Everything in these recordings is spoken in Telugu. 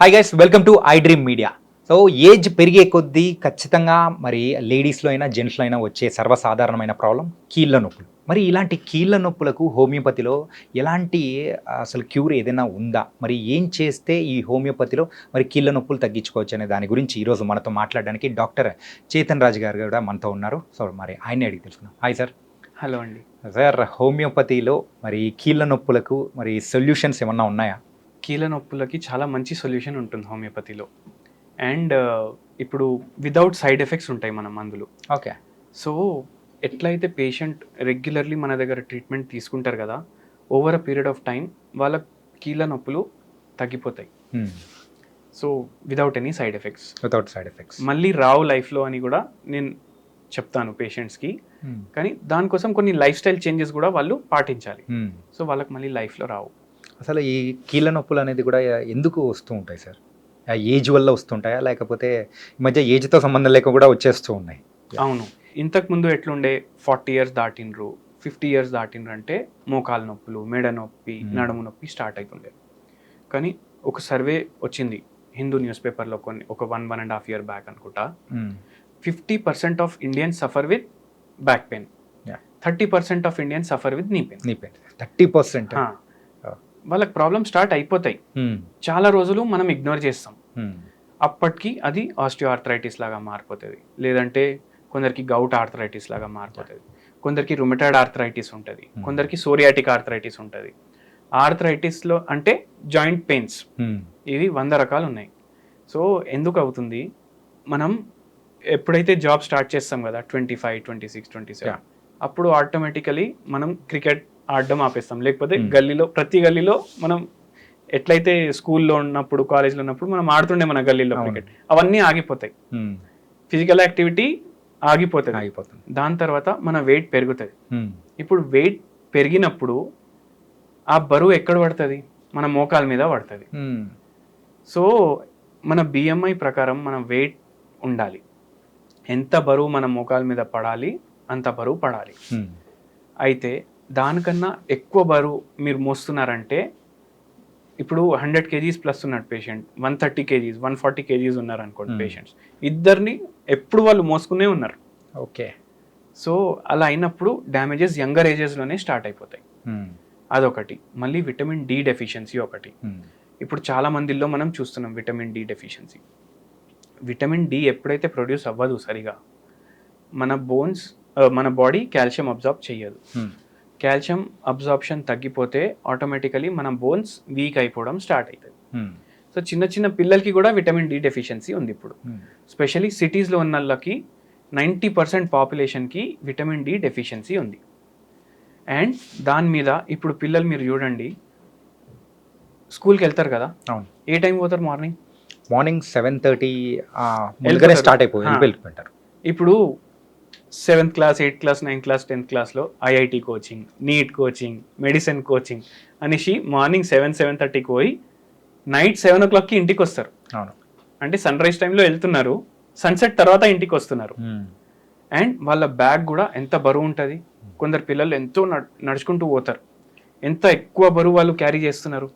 Hi guys welcome to iDream Media so age పెరిగే కొద్దీ ఖచ్చితంగా మరి లేడీస్లో అయినా జెంట్స్లో అయినా వచ్చే సర్వసాధారణమైన ప్రాబ్లం కీళ్ళ నొప్పులు. మరి ఇలాంటి కీళ్ళ నొప్పులకు హోమియోపతిలో ఎలాంటి అసలు క్యూర్ ఏదైనా ఉందా? మరి ఏం చేస్తే ఈ హోమియోపతిలో మరి కీళ్ళ నొప్పులు తగ్గించుకోవచ్చు అనే దాని గురించి ఈరోజు మనతో మాట్లాడడానికి డాక్టర్ చేతన్ రాజు గారు కూడా మనతో ఉన్నారు. సో మరి ఆయన్ని అడిగి తెలుసుకుందాం. హాయ్ సార్ హలో అండి. సార్ హోమియోపతిలో మరి కీళ్ళ నొప్పులకు మరి సొల్యూషన్స్ ఏమన్నా ఉన్నాయా? కీళ్ళ నొప్పులకి చాలా మంచి సొల్యూషన్ ఉంటుంది హోమియోపతిలో. అండ్ ఇప్పుడు వితౌట్ సైడ్ ఎఫెక్ట్స్ ఉంటాయి మన మందులు ఓకే. సో ఎట్లయితే పేషెంట్ రెగ్యులర్లీ మన దగ్గర ట్రీట్మెంట్ తీసుకుంటారు కదా over a period of time వాళ్ళ కీళ్ళ నొప్పులు తగ్గిపోతాయి so without any side effects. Without side effects. మళ్ళీ రావు లైఫ్లో అని కూడా నేను చెప్తాను పేషెంట్స్కి. కానీ దానికోసం కొన్ని లైఫ్ స్టైల్ చేంజెస్ కూడా వాళ్ళు పాటించాలి. సో వాళ్ళకి మళ్ళీ లైఫ్లో రావు. అసలు ఈ కీళ్ళ నొప్పులు అనేది కూడా ఎందుకు వస్తూ ఉంటాయి సార్? ఆ ఏజ్ వల్ల వస్తుంటాయా? లేకపోతే ఈ మధ్య ఏజ్తో సంబంధం లేక కూడా వచ్చేస్తూ ఉన్నాయి. అవును. ఇంతకు ముందు ఎట్లుండే? ఫార్టీ ఇయర్స్ దాటిండ్రు. ఫిఫ్టీ ఇయర్స్ దాటిండ్రు అంటే మోకాలు నొప్పులు మెడ నొప్పి Hmm. నడుము నొప్పి స్టార్ట్ అవుతుండే కానీ ఒక సర్వే వచ్చింది హిందూ న్యూస్ పేపర్లో కొన్ని ఒక one one and half year back అనుకుంటా. Fifty percent of Indians suffer with back pain. Thirty percent of Indians suffer with knee pain. Knee pain. Thirty percent. వాళ్ళకి ప్రాబ్లమ్ స్టార్ట్ అయిపోతాయి. చాలా రోజులు మనం ఇగ్నోర్ చేస్తాం. అప్పటికి అది ఆస్టియో ఆర్థరైటిస్ లాగా మారిపోతుంది. లేదంటే కొందరికి గౌట్ ఆర్థరైటిస్ లాగా మారిపోతుంది. కొందరికి రుమటాయిడ్ ఆర్థరైటిస్ ఉంటుంది. కొందరికి సోరియాటిక్ ఆర్థరైటిస్ ఉంటుంది. ఆర్థరైటిస్లో అంటే జాయింట్ పెయిన్స్ ఇవి వంద రకాలు ఉన్నాయి సో ఎందుకు అవుతుంది? మనం ఎప్పుడైతే జాబ్ స్టార్ట్ చేస్తాం కదా twenty five twenty six twenty. Seven అప్పుడు ఆటోమేటికలీ మనం క్రికెట్ ఆడడం ఆపేస్తాం. లేకపోతే Hmm. గల్లీలో ప్రతి గల్లీలో మనం ఎట్లయితే స్కూల్లో ఉన్నప్పుడు కాలేజ్లో ఉన్నప్పుడు మనం ఆడుతుండే మన గల్లీలో. క్రికెట్. అవన్నీ ఆగిపోతాయి. ఫిజికల్ యాక్టివిటీ ఆగిపోతుంది. ఆగిపోతుంది. దాని తర్వాత మన వెయిట్ పెరుగుతుంది. ఇప్పుడు వెయిట్ పెరిగినప్పుడు ఆ బరువు ఎక్కడ పడుతుంది? మన మోకాల మీద పడుతుంది. సో మన బిఎంఐ ప్రకారం మన వెయిట్ ఉండాలి. ఎంత బరువు మన మోకాల మీద పడాలి అంత బరువు పడాలి. అయితే దానికన్నా ఎక్కువ బరువు మీరు మోస్తున్నారంటే ఇప్పుడు హండ్రెడ్ కేజీస్ ప్లస్ ఉన్నాడు patient one thirty kgs one forty kgs ఉన్నారు అనుకోండి Hmm. పేషెంట్స్. ఇద్దరిని ఎప్పుడు వాళ్ళు మోసుకునే ఉన్నారు. ఓకే. సో అలా అయినప్పుడు డ్యామేజెస్ యంగర్ ఏజెస్లోనే స్టార్ట్ అయిపోతాయి. అదొకటి. మళ్ళీ విటమిన్ డి డెఫిషియన్సీ ఒకటి. ఇప్పుడు చాలా మందిల్లో మనం చూస్తున్నాం vitamin D deficiency. Vitamin D ఎప్పుడైతే ప్రొడ్యూస్ అవ్వదు సరిగా మన బోన్స్ మన బాడీ కాల్షియం అబ్జార్బ్ చేయదు. కాల్షియం అబ్జార్ప్షన్ తగ్గిపోతే ఆటోమేటికలీ మన బోన్స్ వీక్ అయిపోవడం స్టార్ట్ అవుతుంది. సో చిన్న చిన్న పిల్లలకి కూడా విటమిన్ డి డెఫిషియన్సీ ఉంది ఇప్పుడు. స్పెషలీ సిటీస్లో ఉన్న వాళ్ళకి నైంటీ పర్సెంట్ పాపులేషన్కి విటమిన్ డి డెఫిషియన్సీ ఉంది. అండ్ దాని మీద ఇప్పుడు పిల్లలు మీరు చూడండి స్కూల్కి వెళ్తారు కదా? అవును. ఏ టైం పోతారు? Morning morning seven thirty. Start అయిపోయి ఆ. వెళ్ళిపోయింటారు ఇప్పుడు seventh class eighth class ninth class tenth క్లాస్లో IIT coaching NEET coaching medicine coaching అనేసి మార్నింగ్ సెవెన్ సెవెన్ థర్టీకి పోయి నైట్ సెవెన్ ఓ క్లాక్కి ఇంటికి వస్తారు. అవును. అంటే సన్ రైజ్ టైంలో వెళ్తున్నారు సన్సెట్ తర్వాత ఇంటికి వస్తున్నారు. అండ్ వాళ్ళ బ్యాగ్ కూడా ఎంత బరువు ఉంటుంది? కొందరు పిల్లలు ఎంతో నడ్- నడుచుకుంటూ పోతారు. ఎంత ఎక్కువ బరువు వాళ్ళు క్యారీ చేస్తున్నారు.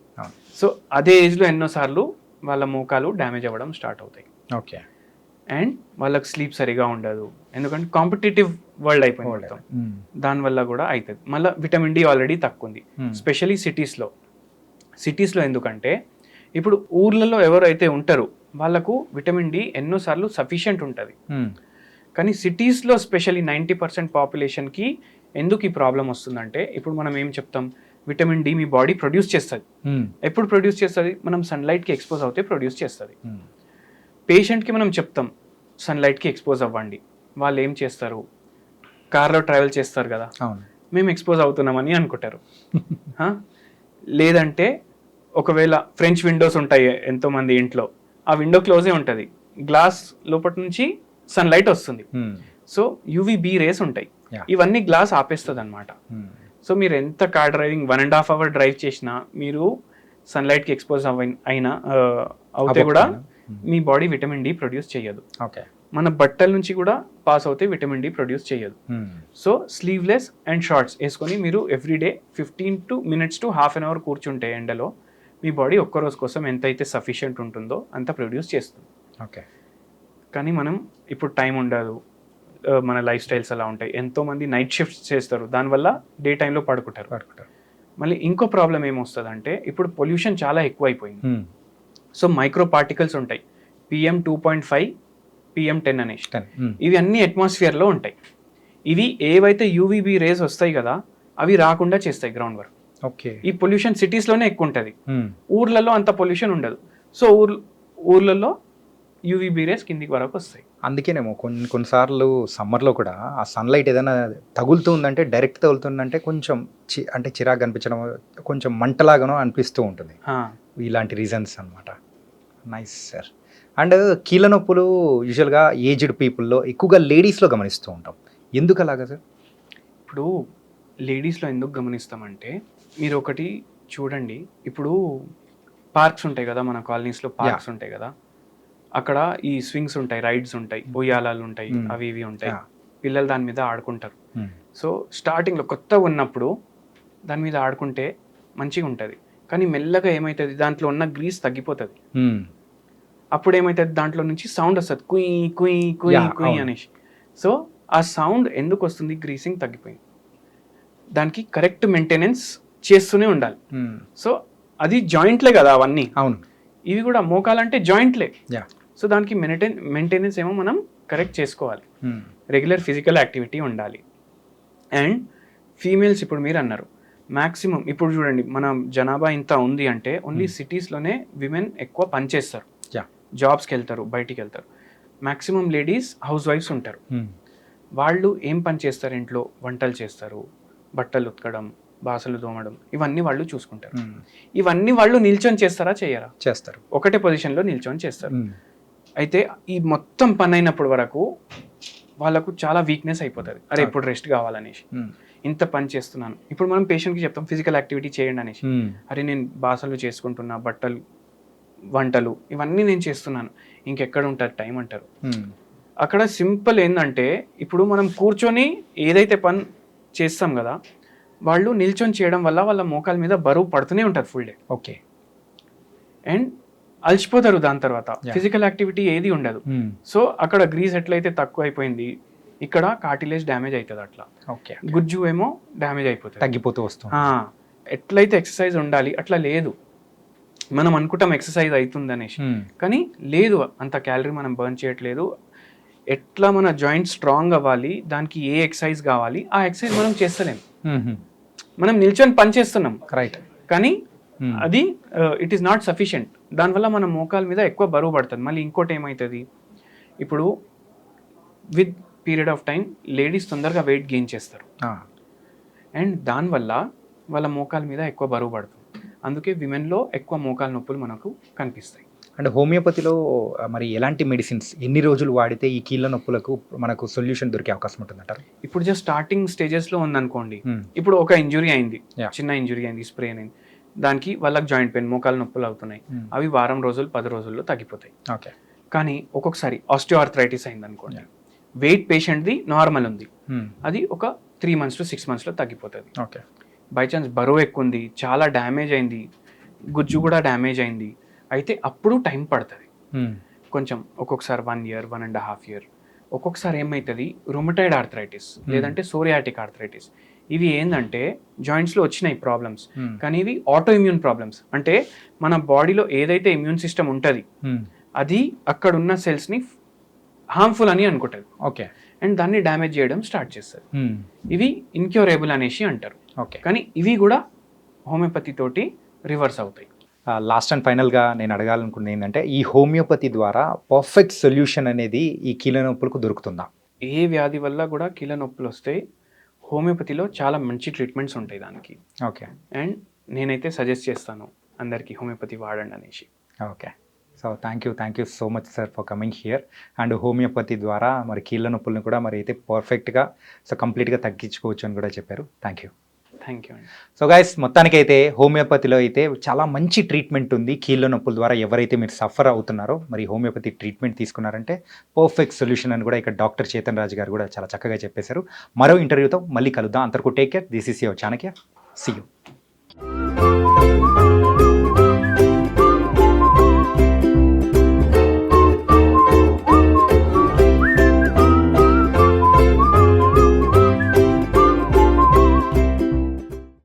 సో అదే ఏజ్లో ఎన్నోసార్లు వాళ్ళ మోకాలు డ్యామేజ్ అవ్వడం స్టార్ట్ అవుతాయి. ఓకే. అండ్ వాళ్ళకి స్లీప్ సరిగా ఉండదు. ఎందుకంటే కాంపిటేటివ్ వరల్డ్ అయిపోయింది మొత్తం. దానివల్ల కూడా అవుతుంది మళ్ళీ విటమిన్ డి ఆల్రెడీ తక్కువ ఉంది స్పెషలీ సిటీస్లో. సిటీస్లో ఎందుకంటే ఇప్పుడు ఊర్లలో ఎవరైతే ఉంటారో వాళ్ళకు విటమిన్ డి ఎన్నోసార్లు సఫిషియంట్ ఉంటుంది. కానీ సిటీస్లో స్పెషల్లీ నైంటీ పర్సెంట్ పాపులేషన్కి ఎందుకు ఈ ప్రాబ్లం వస్తుందంటే ఇప్పుడు మనం ఏం చెప్తాం? విటమిన్ డి మీ బాడీ ప్రొడ్యూస్ చేస్తుంది. ఎప్పుడు ప్రొడ్యూస్ చేస్తుంది? మనం సన్లైట్కి ఎక్స్పోజ్ అవుతే ప్రొడ్యూస్ చేస్తుంది. పేషెంట్కి మనం చెప్తాం. సన్లైట్కి ఎక్స్పోజ్ అవ్వండి. వాళ్ళు ఏం చేస్తారు? కార్లో ట్రావెల్ చేస్తారు కదా. మేము ఎక్స్పోజ్ అవుతున్నామని అనుకుంటారు? లేదంటే ఒకవేళ ఫ్రెంచ్ విండోస్ ఉంటాయి ఎంతోమంది ఇంట్లో ఆ విండో క్లోజే ఉంటుంది. గ్లాస్ లోపటి నుంచి సన్లైట్ వస్తుంది. సో యూవీబీ రేస్ ఉంటాయి. ఇవన్నీ గ్లాస్ ఆపేస్తుంది అనమాట సో మీరు ఎంత car driving one and half hour drive చేసినా మీరు సన్లైట్కి ఎక్స్పోజ్ అవ అయినా అవుతే కూడా మీ బాడీ విటమిన్ డి ప్రొడ్యూస్ చేయదు ఓకే. మన బట్టల నుంచి కూడా పాస్ అవుతే విటమిన్ డి ప్రొడ్యూస్ చేయదు సో స్లీవ్లెస్ అండ్ షార్ట్స్ వేసుకొని మీరు everyday fifteen to minutes to half an hour కూర్చుంటే ఎండలో మీ బాడీ ఒక్క రోజు కోసం ఎంతైతే సఫిషియెంట్ ఉంటుందో అంత ప్రొడ్యూస్ చేస్తుంది. ఓకే. కానీ మనం ఇప్పుడు టైం ఉండదు. మన లైఫ్ స్టైల్స్ అలా ఉంటాయి. ఎంతో మంది నైట్ షిఫ్ట్స్ చేస్తారు. దానివల్ల డే టైంలో పడుకుంటారు. పడుకుంటారు. మళ్ళీ ఇంకో ప్రాబ్లం ఏమొస్తుంది అంటే ఇప్పుడు పొల్యూషన్ చాలా ఎక్కువ అయిపోయింది సో మైక్రో పార్టికల్స్ ఉంటాయి PM two point five PM ten అనేసి. ఇవి అన్ని అట్మాస్ఫియర్లో ఉంటాయి. ఇవి ఏవైతే యూవీబీ రేస్ వస్తాయి కదా అవి రాకుండా చేస్తాయి గ్రౌండ్ వర్క్ ఓకే. ఈ పొల్యూషన్ సిటీస్లోనే ఎక్కువ ఉంటుంది. ఊర్లలో అంత పొల్యూషన్ ఉండదు. సో ఊర్ ఊర్లలో యూవీబీ రేస్ కిందికి వరకు వస్తాయి. అందుకేనేమో కొన్ని కొన్నిసార్లు సమ్మర్లో కూడా ఆ సన్లైట్ ఏదైనా తగులుతుందంటే డైరెక్ట్ తగులుతుందంటే కొంచెం చి అంటే చిరాకు అనిపించడం కొంచెం మంటలాగానో అనిపిస్తూ ఉంటుంది. ఇలాంటి రీజన్స్ అన్నమాట. నైస్ సార్ అండ్ కీళ్ళ నొప్పులు యూజువల్గా ఏజ్డ్ పీపుల్లో ఎక్కువగా లేడీస్లో గమనిస్తూ ఉంటాం. ఎందుకు అలాగా సార్ ఇప్పుడు లేడీస్లో ఎందుకు గమనిస్తామంటే మీరు ఒకటి చూడండి. ఇప్పుడు పార్క్స్ ఉంటాయి కదా మన కాలనీస్లో పార్క్స్ ఉంటాయి కదా. అక్కడ ఈ స్వింగ్స్ ఉంటాయి రైడ్స్ ఉంటాయి ఉయ్యాలాలు ఉంటాయి Hmm. అవి ఇవి ఉంటాయి. పిల్లలు దాని మీద ఆడుకుంటారు. సో స్టార్టింగ్లో కొత్తగా ఉన్నప్పుడు దాని మీద ఆడుకుంటే మంచిగా ఉంటుంది. కానీ మెల్లగా ఏమవుతుంది దాంట్లో ఉన్న గ్రీస్ తగ్గిపోతుంది. అప్పుడు ఏమవుతుంది దాంట్లో నుంచి సౌండ్ వస్తుంది. కుయ్ కుయ్ కుయ్ కుయ్. అనేసి. సో ఆ సౌండ్ ఎందుకు వస్తుంది? గ్రీసింగ్ తగ్గిపోయింది. దానికి కరెక్ట్ మెయింటెనెన్స్ చేస్తూనే ఉండాలి. సో అది జాయింట్లే కదా అవన్నీ. అవును. ఇవి కూడా మోకాలంటే జాయింట్లే. సో దానికి మెయింటైన్ మెయింటెనెన్స్ ఏమో మనం కరెక్ట్ చేసుకోవాలి. రెగ్యులర్ ఫిజికల్ యాక్టివిటీ ఉండాలి. అండ్ ఫీమేల్స్ ఇప్పుడు మీరు అన్నారు. మ్యాక్సిమం ఇప్పుడు చూడండి మన జనాభా ఇంత ఉంది అంటే ఓన్లీ సిటీస్లోనే విమెన్ ఎక్కువ పనిచేస్తారు. జాబ్స్కి వెళ్తారు బయటికి వెళ్తారు మ్యాక్సిమం లేడీస్ హౌస్ వైఫ్స్ ఉంటారు. వాళ్ళు ఏం పని చేస్తారు ఇంట్లో? వంటలు చేస్తారు బట్టలు ఉతకడం బాసలు తోమడం ఇవన్నీ వాళ్ళు చూసుకుంటారు. ఇవన్నీ వాళ్ళు నిల్చొని చేస్తారా చేయరా? చేస్తారు. ఒకటే పొజిషన్లో నిల్చొని చేస్తారు. అయితే ఈ మొత్తం పని అయినప్పుడు వరకు వాళ్ళకు చాలా వీక్నెస్ అయిపోతుంది. అరే ఇప్పుడు రెస్ట్ కావాలనేసి. ఇంత పని చేస్తున్నాను. ఇప్పుడు మనం పేషెంట్కి చెప్తాం ఫిజికల్ యాక్టివిటీ చేయండి అనేసి. అరే నేను బాసలు చేసుకుంటున్నా బట్టలు వంటలు ఇవన్నీ నేను చేస్తున్నాను. ఇంకెక్కడ ఉంటుంది టైం అంటారు. అక్కడ సింపుల్ ఏంటంటే ఇప్పుడు మనం కూర్చొని ఏదైతే పని చేస్తాం కదా వాళ్ళు నిల్చొని చేయడం వల్ల వాళ్ళ మోకాల మీద బరువు పడుతూనే ఉంటుంది ఫుల్ డే ఓకే. అండ్ అలసిపోతారు దాని తర్వాత. ఫిజికల్ యాక్టివిటీ ఏది ఉండదు. సో అక్కడ గ్రీస్ ఎట్లయితే తక్కువ అయిపోయింది ఇక్కడ కార్టిలేజ్ డ్యామేజ్ అవుతుంది అట్లా. ఓకే గుజ్జు ఏమో డ్యామేజ్ అయిపోతుంది. తగ్గిపోతూ వస్తుంది ఎట్లయితే ఎక్సర్సైజ్ ఉండాలి అట్లా లేదు. మనం అనుకుంటాం ఎక్సర్సైజ్ అవుతుంది అనేసి కానీ లేదు అంత క్యాలరీ మనం బర్న్ చేయట్లేదు. ఎట్లా మన జాయింట్ స్ట్రాంగ్ అవ్వాలి దానికి ఏ ఎక్సర్సైజ్ కావాలి ఆ ఎక్సర్సైజ్ మనం చేస్తలేం. మనం నిల్చొని పని చేస్తున్నాం. రైట్ కానీ అది ఇట్ ఈస్ నాట్ సఫిషియంట్ దానివల్ల మన మోకాల మీద ఎక్కువ బరువు పడుతుంది. మళ్ళీ ఇంకోటి ఏమవుతుంది ఇప్పుడు with period of time ladies తొందరగా వెయిట్ గెయిన్ చేస్తారు. అండ్ దానివల్ల వాళ్ళ మోకాల మీద ఎక్కువ బరువు పడుతుంది. అందుకే విమెన్లో ఎక్కువ మోకాల నొప్పులు మనకు కనిపిస్తాయి. అండ్ హోమియోపతిలో మరి ఎలాంటి మెడిసిన్స్ ఎన్ని రోజులు వాడితే ఈ కీళ్ళ నొప్పులకు మనకు సొల్యూషన్ దొరికే అవకాశం ఉంటుందంటారు? ఇప్పుడు జస్ట్ స్టార్టింగ్ స్టేజెస్లో ఉందనుకోండి. ఇప్పుడు ఒక ఇంజురీ అయింది. చిన్న ఇంజురీ అయింది స్ప్రెయిన్ అయింది. దానికి వాళ్ళకి జాయింట్ పెయిన్ మోకాల నొప్పులు అవుతున్నాయి. అవి వారం రోజులు పది రోజుల్లో తగ్గిపోతాయి. ఓకే. కానీ ఒక్కొక్కసారి ఆస్టియోఆర్థరైటిస్ అయింది అనుకోండి వెయిట్ పేషెంట్ది నార్మల్ ఉంది. అది ఒక త్రీ మంత్స్ టు సిక్స్ మంత్స్లో తగ్గిపోతుంది. ఓకే. బై ఛాన్స్ బరువు ఎక్కువ ఉంది చాలా డ్యామేజ్ అయింది గుజ్జు కూడా డ్యామేజ్ అయింది. అయితే అప్పుడు టైం పడుతుంది. కొంచెం ఒక్కొక్కసారి one year one and half year. ఒక్కొక్కసారి ఏమవుతుంది రొమటైడ్ ఆర్థరైటిస్ లేదంటే సోరియాటిక్ ఆర్థరైటిస్ ఇవి ఏంటంటే జాయింట్స్లో వచ్చినాయి ప్రాబ్లమ్స్ కానీ ఇవి ఆటో ఇమ్యూన్ ప్రాబ్లమ్స్ అంటే మన బాడీలో ఏదైతే ఇమ్యూన్ సిస్టమ్ ఉంటుంది అది అక్కడ ఉన్న సెల్స్ని హార్మ్ఫుల్ అని అనుకుంటుంది. ఓకే. అండ్ దాన్ని డ్యామేజ్ చేయడం స్టార్ట్ చేస్తుంది. ఇవి ఇన్క్యూరేబుల్ అనేసి అంటారు. ఓకే. కానీ ఇవి కూడా హోమియోపతి తోటి రివర్స్ అవుతాయి. లాస్ట్ అండ్ ఫైనల్గా నేను అడగాలనుకున్నది ఏంటంటే ఈ హోమియోపతి ద్వారా పర్ఫెక్ట్ సొల్యూషన్ అనేది ఈ కీళ్ళ నొప్పులకు దొరుకుతుందా? ఏ వ్యాధి వల్ల కూడా కీళ్ళ నొప్పులు వస్తాయి? హోమియోపతిలో చాలా మంచి ట్రీట్మెంట్స్ ఉంటాయి దానికి. ఓకే. అండ్ నేనైతే సజెస్ట్ చేస్తాను అందరికీ హోమియోపతి వాడండి అనేసి. Okay. So thank you thank you so much sir for coming here and homeopathy ద్వారా మరి కీళ్ళ నొప్పులను కూడా మరి అయితే పర్ఫెక్ట్గా సో కంప్లీట్గా తగ్గించుకోవచ్చు అని కూడా చెప్పారు. Thank you thank you so guys మొత్తానికైతే హోమియోపతిలో అయితే చాలా మంచి ట్రీట్మెంట్ ఉంది. కీళ్ళ నొప్పుల ద్వారా ఎవరైతే మీరు సఫర్ అవుతున్నారో మరి హోమియోపతి ట్రీట్మెంట్ తీసుకున్నారంటే పర్ఫెక్ట్ సొల్యూషన్ అని కూడా ఇక్కడ డాక్టర్ చేతన్ రాజు గారు కూడా చాలా చక్కగా చెప్పేశారు. మరో ఇంటర్వ్యూతో మళ్ళీ కలుద్దాం. అంతకు take care this is your Chanakya see you